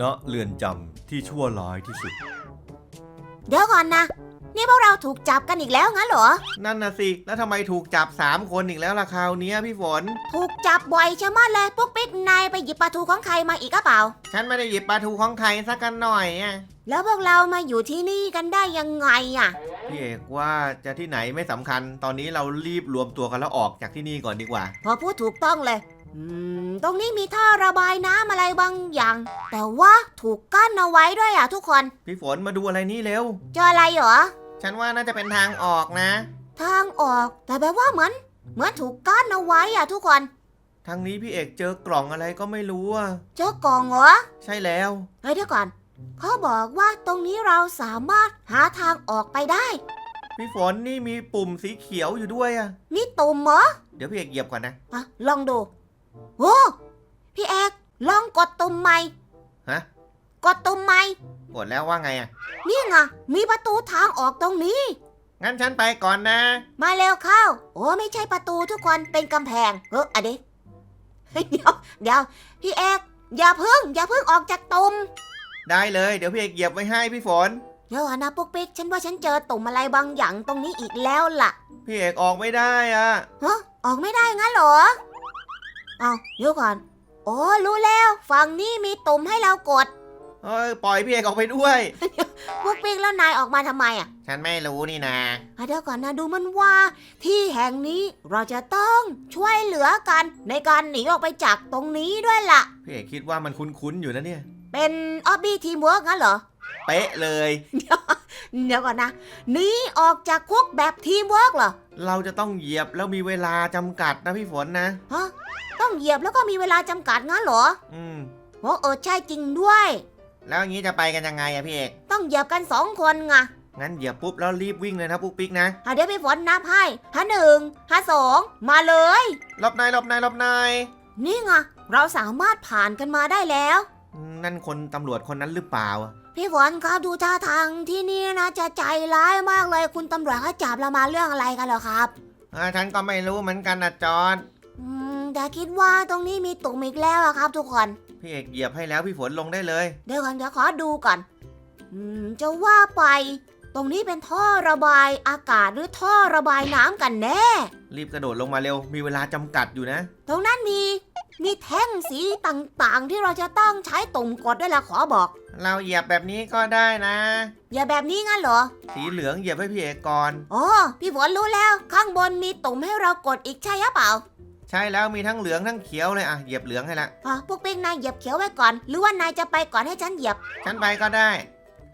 ณเรือนจำที่ชั่วร้ายที่สุด เดี๋ยวก่อนนะ นี่พวกเราถูกจับกันอีกแล้วงั้นเหรอ นั่นน่ะสิ แล้วทำไมถูกจับ 3 คนอีกแล้วล่ะคราวเนี้ยพี่ฝน ถูกจับบ่อยชะมัดเลยปุ๊กปิ๊กนายไปหยิบปลาทูของใครมาอีกก็เปล่า ฉันไม่ได้หยิบปลาทูของใครสักกันหน่อยอะแล้วพวกเรามาอยู่ที่นี่กันได้ยังไงอะ พี่เอกว่าจะที่ไหนไม่สำคัญ ตอนนี้เรารีบรวมตัวกันแล้วออกจากที่นี่ก่อนดีกว่า พอพูดถูกต้องเลยอืม ตรงนี้มีท่อระบายน้ำอะไรบางอย่าง แต่ว่าถูกกั้นเอาไว้ด้วยอะทุกคน พี่ฝนมาดูอะไรนี่เร็ว เจออะไรเหรอ ฉันว่าน่าจะเป็นทางออกนะ ทางออก แต่แบบว่าเหมือน เหมือนถูกกั้นเอาไว้อะทุกคนทางนี้พี่เอกเจอกล่องอะไรก็ไม่รู้อะ เจอกล่องเหรอ ใช่แล้ว เฮ้ยเดี๋ยวก่อน เขาบอกว่าตรงนี้เราสามารถหาทางออกไปได้พี่ฝนนี่มีปุ่มสีเขียวอยู่ด้วยอะ มีตุ่มเหรอ เดี๋ยวพี่เอกเหยียบก่อนนะอะลองดู โอ้พี่เอกลองกดตุ่มใหม่ฮะ กดตุ่มใหม่กดแล้วว่าไงอะ นี่ไงมีประตูทางออกตรงนี้ งั้นฉันไปก่อนนะ มาเร็วเข้า โอ้ไม่ใช่ประตูทุกคนเป็นกำแพงเอออะเดเฮ้ยเดี๋ยวเดี๋ยวพี่เอกอย่าพึ่ง อย่าพึ่งออกจากตุ่มได้เลย เดี๋ยวพี่เอกเหยียบไว้ให้พี่ฝนเดี๋ยวก่อนนะปุ๊กปิ๊กฉันว่าฉันเจอตุ่มอะไรบางอย่างตรงนี้อีกแล้วล่ะ พี่เอกออกไม่ได้อะฮะออกไม่ได้งั้นเหรอ เอาเดี๋ยวก่อน โอ้รู้แล้ว ฝั่งนี้มีตุ่มให้เรากดเอ้ยปล่อยพี่เอกออกไปด้วยปุ๊กปิ๊กแล้วนายออกมาทำไมอะฉันไม่รู้นี่นะ อะเดี๋ยวก่อนนะดูมันว่า ที่แห่งนี้เราจะต้องช่วยเหลือกันในการหนีออกไปจากตรงนี้ด้วยล่ะ พี่เอกคิดว่ามันคุ้นๆอยู่นะเนี่ย เป็นออบบี้ทีมเวิร์กงั้นเหรอ เป๊ะเลย เดี๋ยวก่อนนะหนีออกจากคุกแบบทีมเวิร์กเหรอเราจะต้องเหยียบแล้วมีเวลาจำกัดนะพี่ฝนนะ ฮะต้องเหยียบแล้วก็มีเวลาจำกัดงั้นเหรออืม โอ้เออใช่จริงด้วย แล้วอย่างนี้จะไปกันยังไงอะพี่เอก ต้องเหยียบกันสองคนไงงั้นเหยียบปุ๊บแล้วรีบวิ่งเลยนะปุ๊กปิ๊กนะอะเดี๋ยวพี่ฝนนับให้ฮะหนึ่งฮะสองมาเลยหลบในอยหลบในอยหลบในอยนี่ไงเราสามารถผ่านกันมาได้แล้วนั่นคนตำรวจคนนั้นหรือเปล่าอะ พี่ฝนครับดูท่าทางที่นี่นะจะใจร้ายมากเลยคุณตำรวจเขาจับเรามาเรื่องอะไรกันเหรอครับอ่าฉันก็ไม่รู้เหมือนกันนะจอร์ดอืมแต่คิดว่าตรงนี้มีตุ่มอีกแล้วอะครับ ทุกคน พี่เอกเหยียบให้แล้วพี่ฝนลงได้เลย เดี๋ยวก่อนเดี๋ยวขอดูก่อน อืมจะว่าไป ตรงนี้เป็นท่อระบายอากาศหรือท่อระบายน้ำกันแน่ รีบกระโดดลงมาเร็ว มีเวลาจำกัดอยู่นะ ตรงนั้นมี มีแท่งสีต่างๆ ที่เราจะต้องใช้ตุ่มกดด้วยล่ะขอบอก เราเหยียบแบบนี้ก็ได้นะ อย่าแบบนี้งั้นเหรอ สีเหลืองเหยียบให้พี่เอกก่อน อ๋อ พี่ฝนรู้แล้ว ข้างบนมีตุ่มให้เรากดอีกใช่หรือเปล่า ใช่แล้วมีทั้งเหลืองทั้งเขียวเลยอะเหยียบเหลืองให้ละอ๋อพวกปิ๊กนายเหยียบเขียวไว้ก่อน หรือว่านายจะไปก่อนให้ฉันเหยียบ ฉันไปก็ได้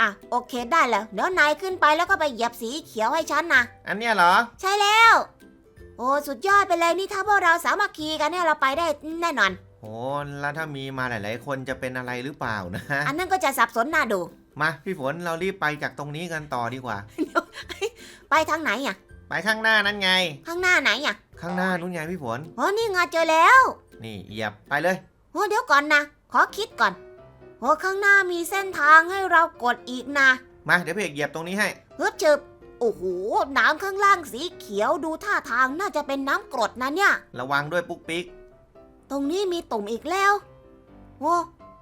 อะโอเคได้แล้ว เดี๋ยวนายขึ้นไปแล้วก็ไปเหยียบสีเขียวให้ฉันนะ อันเนี้ยเหรอ ใช่แล้ว โอ้สุดยอดไปเลยนี่ถ้าพวกเราสามัคคีกันเนี่ยเราไปได้แน่นอน โอ้แล้วถ้ามีมาหลาย ๆ คนจะเป็นอะไรหรือเปล่านะ อันนั้นก็จะสับสนน่าดูมาพี่ฝนเรารีบไปจากตรงนี้กันต่อดีกว่า ไปทางไหนอะ ไปข้างหน้านั้นไง ข้างหน้าไหนอะ ข้างหน้านู้นไงพี่ฝนอ๋อนี่ไงเจอแล้ว นี่เหยียบไปเลยโอ้เดี๋ยวก่อนนะขอคิดก่อนโอ้ข้างหน้ามีเส้นทางให้เรากดอีกนะ มาเดี๋ยวพี่เอกเหยียบตรงนี้ให้ฮึบจึบ โอ้โห น้ำข้างล่างสีเขียวดูท่าทางน่าจะเป็นน้ำกรดนะเนี่ย ระวังด้วยปุ๊กปิ๊ก ตรงนี้มีตุ่มอีกแล้ว โอ้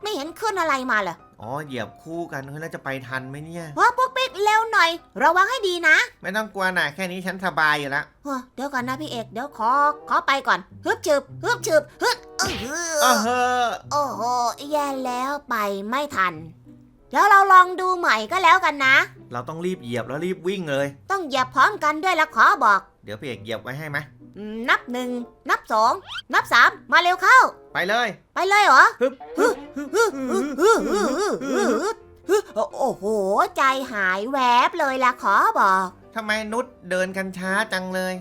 ไม่เห็นขึ้นอะไรมาเลยอ๋อ เหยียบคู่กันเฮ้ยแล้วจะไปทันไหมเนี่ย ว่าปุ๊กปิ๊กเร็วหน่อย ระวังให้ดีนะไม่ต้องกลัวนะแค่นี้ฉันสบายอยู่แล้วเฮ้อเดี๋ยวก่อนนะพี่เอก เดี๋ยวขอ ขอไปก่อน ฮึบจึบฮึบจึบฮึบเออเออเฮ้อ โอ้โห แย่แล้วไปไม่ทัน แล้วเราลองดูใหม่ก็แล้วกันนะ เราต้องรีบเหยียบแล้วรีบวิ่งเลย ต้องเหยียบพร้อมกันด้วยละขอบอก เดี๋ยวพี่เอกเหยียบไว้ให้ไหมอืมนับหนึ่งนับสองนับสามมาเร็วเข้า ไปเลยไปเลยเหรอฮึบฮึบฮึบฮึบฮึบฮึบฮึบฮึบฮึบโอ้โห ใจหายแวบเลยละขอบอก ทำไมนุชเดินกันช้าจังเลย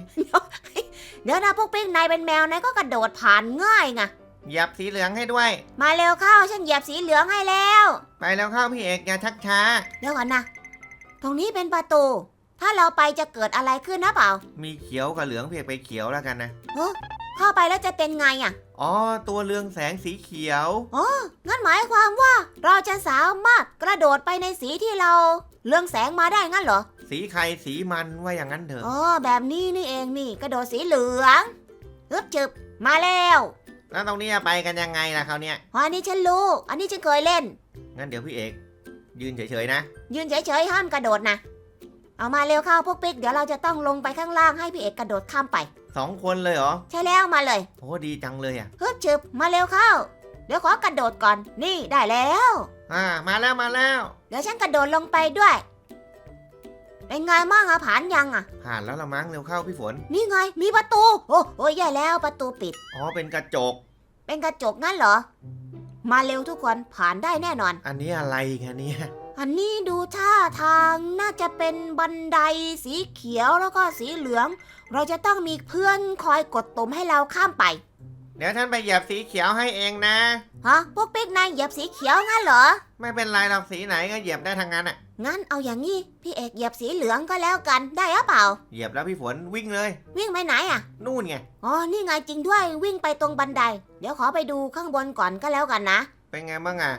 เดี๋ยวนะพวกปิ๊กนายเป็นแมวนายก็กระโดดผ่านง่ายไง เหยียบสีเหลืองให้ด้วย มาเร็วเข้าฉันเหยียบสีเหลืองให้แล้ว ไปแล้วเข้าพี่เอกอย่าชักช้า เดี๋ยวก่อนนะ ตรงนี้เป็นประตู ถ้าเราไปจะเกิดอะไรขึ้นนะเปล่ามีเขียวกับเหลืองพี่เอกไปเขียวแล้วกันนะเข้าไปแล้วจะเป็นไงอะ อ๋อ ตัวเรืองแสงสีเขียว งั้นหมายความว่าเราจะสามารถกระโดดไปในสีที่เราเรืองแสงมาได้งั้นเหรอ สีใครสีมันว่าอย่างนั้นเถอะ อ๋อแบบนี้นี่เองนี่ กระโดดสีเหลืองฮึบจึบมาแล้ว แล้วตรงนี้จะไปกันยังไงล่ะเขาวเนี่ยอ๋ออันนี้ฉันรู้ อันนี้ฉันเคยเล่น งั้นเดี๋ยวพี่เอก ยืนเฉยๆนะ ยืนเฉยๆห้ามกระโดดนะ เอามาเร็วเข้าพวกปิ๊ก เดี๋ยวเราจะต้องลงไปข้างล่างให้พี่เอกกระโดดข้ามไป สองคนเลยเหรอใช่แล้วมาเลยโอ้ดีจังเลยอะฮึบฉึบมาเร็วเข้า เดี๋ยวขอกระโดดก่อน นี่ได้แล้ว อ่ามาแล้วมาแล้ว เดี๋ยวฉันกระโดดลงไปด้วย เป็นไงมั่งอะผ่านยังอะผ่านแล้วละมั้งเร็วเข้าพี่ฝน นี่ไง มีประตู โอ้โอ้ยแย่แล้วประตูปิด อ๋อเป็นกระจก เป็นกระจกงั้นเหรอ มาเร็วทุกคนผ่านได้แน่นอน อันนี้อะไรกันเนี่ยอันนี้ดูท่าทางน่าจะเป็นบันไดสีเขียวแล้วก็สีเหลือง เราจะต้องมีเพื่อนคอยกดตุ่มให้เราข้ามไป เดี๋ยวท่านไปเหยียบสีเขียวให้เองนะ ฮะพวกปิ๊กนายเหยียบสีเขียวงั้นเหรอ ไม่เป็นไรหรอกสีไหนก็เหยียบได้ทั้งนั้นอะ งั้นเอาอย่างนี้ พี่เอกเหยียบสีเหลืองก็แล้วกันได้หรือเปล่า เหยียบแล้วพี่ฝนวิ่งเลย วิ่งไปไหนอะ นู่นไง อ๋อ นี่ไงจริงด้วยวิ่งไปตรงบันได เดี๋ยวขอไปดูข้างบนก่อนก็แล้วกันนะ เป็นไงบ้างอะ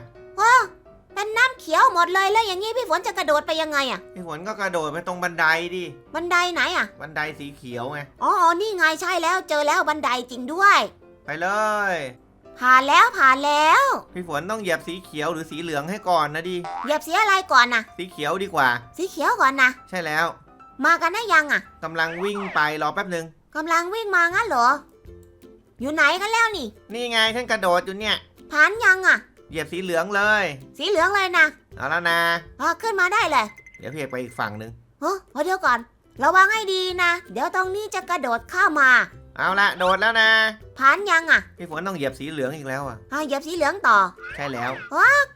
เป็นน้ำเขียวหมดเลยแล้วอย่างนี้พี่ฝนจะกระโดดไปยังไงอะ พี่ฝนก็กระโดดไปตรงบันไดดิ บันไดไหนอะ บันไดสีเขียวไง อ๋ออ๋อนี่ไงใช่แล้วเจอแล้วบันไดจริงด้วย ไปเลย ผ่านแล้วผ่านแล้วพี่ฝนต้องเหยียบสีเขียวหรือสีเหลืองให้ก่อนนะดิเหยียบสีอะไรก่อนนะสีเขียวดีกว่า สีเขียวก่อนนะใช่แล้ว มากันได้ยังอะกำลังวิ่งไปรอแป๊บหนึ่งกำลังวิ่งมางั้นเหรอ อยู่ไหนกันแล้วนี่ นี่ไงฉันกระโดดอยู่เนี่ย ผ่านยังอะ เหยียบสีเหลืองเลย สีเหลืองเลยนะเอาแล้วนะ อะขึ้นมาได้เลยเดี๋ยวพี่เอกไปอีกฝั่งหนึ่งเฮ้ยเดี๋ยวก่อน ระวังให้ดีนะ เดี๋ยวตรงนี้จะกระโดดเข้ามา เอาละโดดแล้วนะ ผ่านยังอะพี่ฝนต้องเหยียบสีเหลืองอีกแล้วอะอะเหยียบสีเหลืองต่อ ใช่แล้ว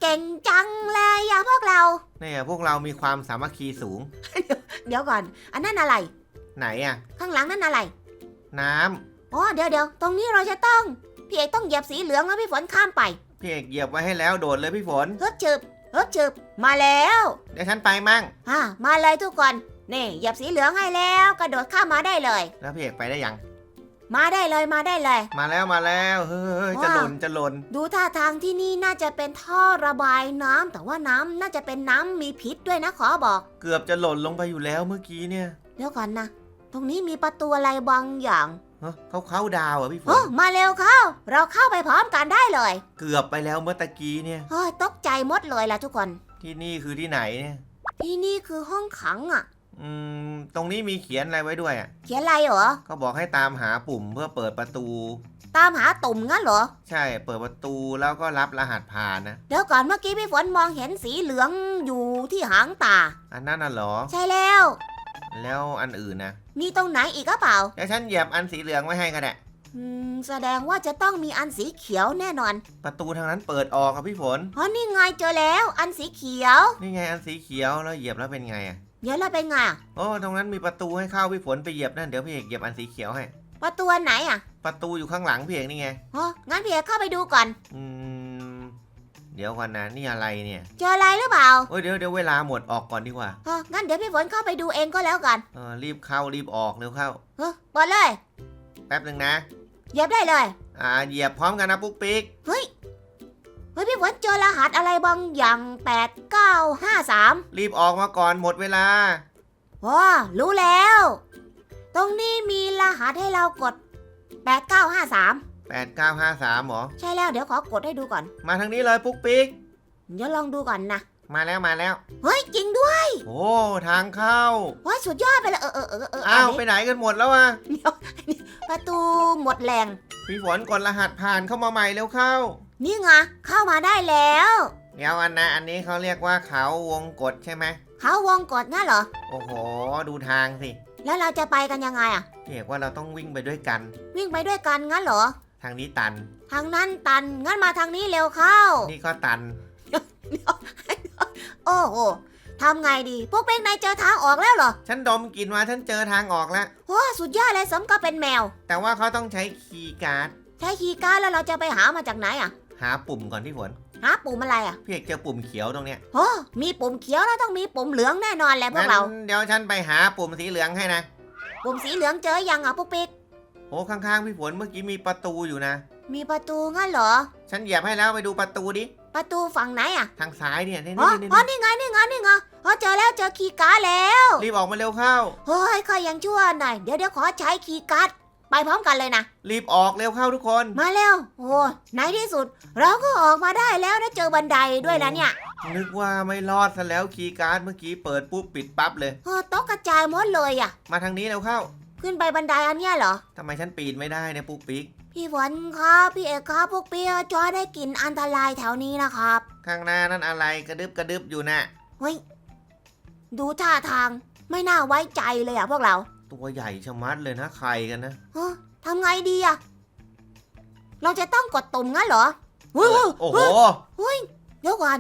เก่งจังเลยอะพวกเรา เนี่ยพวกเรามีความสามัคคีสูง เดี๋ยวก่อน อันนั้นอะไร ไหนอะ ข้างหลังนั่นอะไร น้ำอ๋อเดี๋ยวเดี๋ยวตรงนี้เราจะต้อง พี่เอกต้องเหยียบสีเหลืองแล้วพี่ฝนข้ามไปพี่เอกเหยียบไว้ให้แล้วโดดเลยพี่ฝนฮึบฉึบฮึบฉึบมาแล้วเดี๋ยวฉันไปมั่งอะมาเลยทุกคนนี่เหยียบสีเหลืองให้แล้ว กระโดดข้ามมาได้เลย แล้วพี่เอกไปได้ยัง มาได้เลยมาได้เลย มาแล้วมาแล้วเฮ้ยจะหล่นจะหล่นดูท่าทางที่นี่น่าจะเป็นท่อระบายน้ำแต่ว่าน้ำน่าจะเป็นน้ำมีพิษด้วยนะขอบอก เกือบจะหล่นลงไปอยู่แล้วเมื่อกี้เนี่ยเดี๋ยวก่อนนะตรงนี้มีประตูอะไรบางอย่างเฮ้ยเขาเขาดาวอะพี่ฝโอ้นมาเร็วเข้า เราเข้าไปพร้อมกันได้เลย เกือบไปแล้วเมื่อตะกี้เนี่ยเฮ้ยตกใจหมดเลยล่ะทุกคน ที่นี่คือที่ไหนเนี่ยที่นี่คือห้องขังอะ อืมตรงนี้มีเขียนอะไรไว้ด้วยอะเขียนอะไรเหรอ เขาบอกให้ตามหาปุ่มเพื่อเปิดประตู ตามหาตุ่มงั้นเหรอ ใช่เปิดประตูแล้วก็รับรหัสผ่านนะ เดี๋ยวก่อนเมื่อกี้พี่ฝนมองเห็นสีเหลืองอยู่ที่หางตา อันนั้นน่ะเหรอ ใช่แล้ว แล้วอันอื่นนะมีตรงไหนอีกก็เปล่าเดี๋ยวฉันเหยียบอันสีเหลืองไว้ให้ก็ได้อืมแสดงว่าจะต้องมีอันสีเขียวแน่นอนประตูทางนั้นเปิดออกครับพี่ฝนเพราะนี่ไงเจอแล้ว อันสีเขียว นี่ไงอันสีเขียวแล้วเหยียบแล้วเป็นไงอะ เดี๋ยวเราเป็นไงอะโอ้ตรงนั้นมีประตูให้เข้าพี่ฝนไปเหยียบนั่นเดี๋ยวพี่เอกเหยียบอันสีเขียวให้ ประตูอันไหนอะประตูอยู่ข้างหลังพี่เอกนี่ไงอ๋องั้นพี่เอกเข้าไปดูก่อน อืม เดี๋ยวก่อนนะนี่อะไรเนี่ยเจออะไรหรือเปล่าโอ้ยเดี๋ยวเดี๋ยวเวลาหมดออกก่อนดีกว่าอ๋องั้นเดี๋ยวพี่ฝนเข้าไปดูเองก็แล้วกันเออรีบเข้ารีบออกเร็วเข้าเฮ้ยเปิดเลยแป๊บหนึ่งนะ เหยียบได้เลย อ่าเหยียบพร้อมกันนะปุ๊กปิ๊ก เฮ้ย เฮ้ยพี่ฝนเจอรหัสอะไรบางอย่าง 8953รีบออกมาก่อนหมดเวลาอ๋อรู้แล้ว ตรงนี้มีรหัสให้เรากด 8953 8953หรอ ใช่แล้วเดี๋ยวขอกดให้ดูก่อน มาทางนี้เลยปุ๊กปิ๊ก เดี๋ยวลองดูก่อนนะ มาแล้วมาแล้ว เฮ้ยจริงด้วย โอ้ทางเข้าว้ายสุดยอดไปเลยเออเออเออเอออ้าวนไปนี้ไหนกันหมดแล้วอะประตูหมดแรง พี่ฝนกดรหัสผ่านเข้ามาใหม่เร็วเข้า นี่ไงเข้ามาได้แล้ว เดี๋ยวอันนะอันนี้เขาเรียกว่าเขาวงกดใช่ไหมเขาวงกดงั้นเหรอ โอ้โห ดูทางสิแล้วเราจะไปกันยังไงอะพี่เอกว่าเราต้องวิ่งไปด้วยกัน วิ่งไปด้วยกันงั้นเหรอ ทางนี้ตัน ทางนั้นตันงั้นมาทางนี้เร็วเข้า นี่ก็ตัน โอ้โหทำไงดี พวกเป็กนายเจอทางออกแล้วเหรอฉันดมกลินมาฉันเจอทางออกแล้ว โอ้สุดยอดเลยสมก็เป็นแมว แต่ว่าเขาต้องใช้คีย์การ์ด ใช้คีย์การ์ดแล้วเราจะไปหามาจากไหนอะ หาปุ่มก่อนพี่ฝนหาปุ่มอะไรอะพี่เอกเจอปุ่มเขียวตรงเนี้ยโอ้มีปุ่มเขียวแล้วต้องมีปุ่มเหลืองแน่นอนแหละพวงั้กนเราเดี๋ยวฉันไปหาปุ่มสีเหลืองให้นะปุ่มสีเหลืองเจอยังอะพวกปิ๊กโอ้ข้างๆพี่ฝนเมื่อกี้มีประตูอยู่นะ มีประตูงั้นเหรอ ฉันเหยียบให้แล้วไปดูประตูดิประตูฝั่งไหนอะทางซ้ายเนี่ยนี่อ๋อนี่อ๋อนี่นี่ไงนี่ไงนี่ไงอ๋อเจอแล้วเจอคีย์การ์ดแล้ว รีบออกมาเร็วเข้าเฮ้ยค่อยยังชั่วหน่อยเดี๋ยวเดี๋ยวขอใช้คีย์การ์ด ไปพร้อมกันเลยนะ รีบออกเร็วเข้าทุกคน มาเร็ว โอ้ในที่สุด เราก็ออกมาได้แล้วนะเจอบันไดด้วยแล้วเนี่ยนึกว่าไม่รอดซะแล้วคีย์การ์ดเมื่อกี้เปิดปุ๊บปิดปั๊บเลยเออโต๊ะกระจายหมดเลยอะ มาทางนี้แล้วเข้า ขึ้นไปบันไดอันเนี้ยเหรอทำไมฉันปีนไม่ได้เนี่ยปุ๊กปิ๊กพี่ฝนครับพี่เอกครับพวกเปียจอยได้กลิ่นอันตรายแถวนี้นะครับ ข้างหน้านั่นอะไรกระดึบกระดึบอยู่น่ะเฮ้ยดูท่าทางไม่น่าไว้ใจเลยอะพวกเรา ตัวใหญ่ชะมัดเลยนะใครกันนะเฮ้อทำไงดีอะเราจะต้องกดตุ่มงั้นเหรอเฮ้ยเฮ้ยโอ้โหเฮ้ยเดี๋ยวก่อน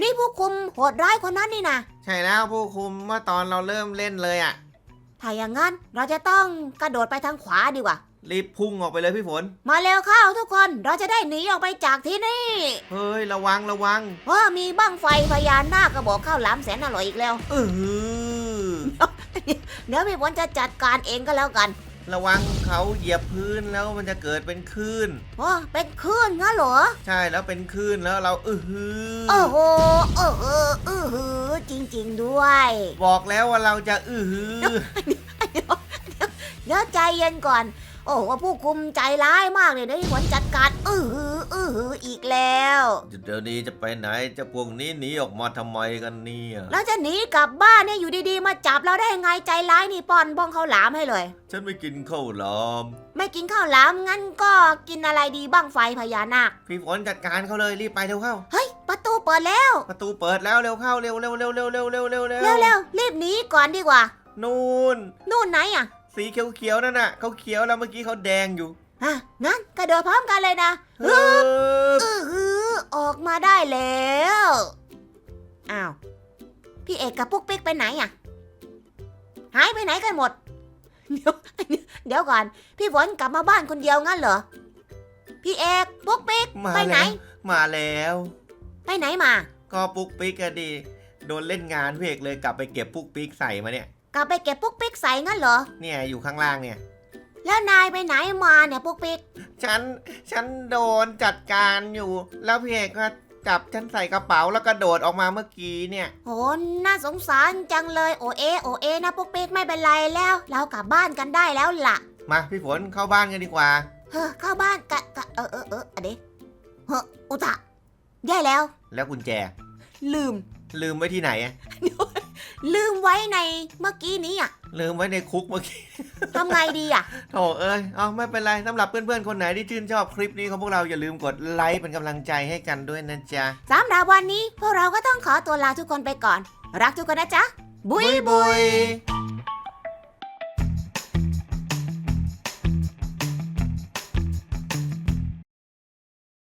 นี่ผู้คุมโหดร้ายคนนั้นนี่นะใช่แล้วผู้คุมเมื่อตอนเราเริ่มเล่นเลยอะ่ะถ้าอย่างนั้นเราจะต้องกระโดดไปทางขวาดีกว่า รีบพุ่งออกไปเลยพี่ฝน มาเร็วเข้าทุกคนเราจะได้หนีออกไปจากที่นี่ เฮ้ย ระวังระวังเพราะมีบ้างไฟพญานาคกระบอกข้าวหลามแสนอร่อยอีกแล้ว เออ เดี๋ยวพี่ฝนจะจัดการเองก็แล้วกัน ระวังเขาเหยียบพื้นแล้วมันจะเกิดเป็นคลื่นโอ้เป็นคลื่นงั้นเหรอ ใช่แล้วเป็นคลื่นแล้วเราเออหือโอ้โหเออเออเออหือจริง ๆด้วย บอกแล้วว่าเราจะอือหือเดี๋ยวใจเย็นก่อน โอ้โหผู้คุมใจร้ายมากเลยนะพี่ฝนจัดการอือหือ อือหืออีกแล้ว เดี๋ยวนี้จะไปไหนจะพวกนี้หนีออกมาทำไมกันเนี่ยแล้วจะหนีกลับบ้านเนี่ยอยู่ดีๆ มาจับเราได้ยังไงใจร้ายนี่ป้อนบ้องข้าวหลามให้เลย ฉันไม่กินข้าวหลาม ไม่กินข้าวหลามงั้นก็กินอะไรดีบ้างไฟพญานาค พี่ฝนจัดการเขาเลยรีบไปเร็วเข้า เฮ้ย ประตูเปิดแล้ว ประตูเปิดแล้วเร็วเข้าเร็วเร็วเร็วเร็วเร็วเร็วเร็วเร็วเร็วๆรีบหนีก่อนดีกว่า นู่น นู่นไหนอะ สีเขียวๆนั่นน่ะเขาเขียวแล้วเมื่อกี้เขาแดงอยู่ อะงั้นกระโดดพร้อมกันเลยนะเฮ้ยอือหือออกมาได้แล้ว อ้าว พี่เอกกับปุ๊กปิ๊กไปไหนอะ หายไปไหนกันหมด เดี๋ยว เดี๋ยวก่อน พี่ฝนกลับมาบ้านคนเดียวงั้นเหรอ พี่เอกปุ๊กปิ๊กมาไปไหน แล้วมาแล้ว ไปไหนมา ก็ปุ๊กปิ๊กอะดิโดนเล่นงานพี่เอกเลยกลับไปเก็บปุ๊กปิ๊กใส่มาเนี่ย กลับไปเก็บปุ๊กปิ๊กใส่งั้นเหรอ เนี่ยอยู่ข้างล่างเนี่ย แล้วนายไปไหนมาเนี่ยปุ๊กปิ๊กฉัน ฉันโดนจัดการอยู่ แล้วพี่เอกก็จับฉันใส่กระเป๋าแล้วก็โดดออกมาเมื่อกี้เนี่ย โหน่าสงสารจังเลยโอเอโอเอนะปุ๊กปิ๊กไม่เป็นไรแล้ว เรากลับบ้านกันได้แล้วล่ะ มาพี่ฝนเข้าบ้านกันดีกว่า เฮ้อเข้าบ้านกะกะเออเออเอออะเดเฮ้ออุตะแย่แล้ว แล้วกุญแจ ลืม ลืมไว้ที่ไหนอะลืมไว้ในเมื่อกี้นี้อะ ลืมไว้ในคุกเมื่อกี้ทำไงดีอะ โถเอ้ยเอาไม่เป็นไรสำหรับเพื่อนๆคนไหนที่ชื่นชอบคลิปนี้ของพวกเราอย่าลืมกดไลค์เป็นกำลังใจให้กันด้วยนะจ๊ะ สำหรับวันนี้พวกเราก็ต้องขอตัวลาทุกคนไปก่อน รักทุกคนนะจ๊ะ บุยบุยย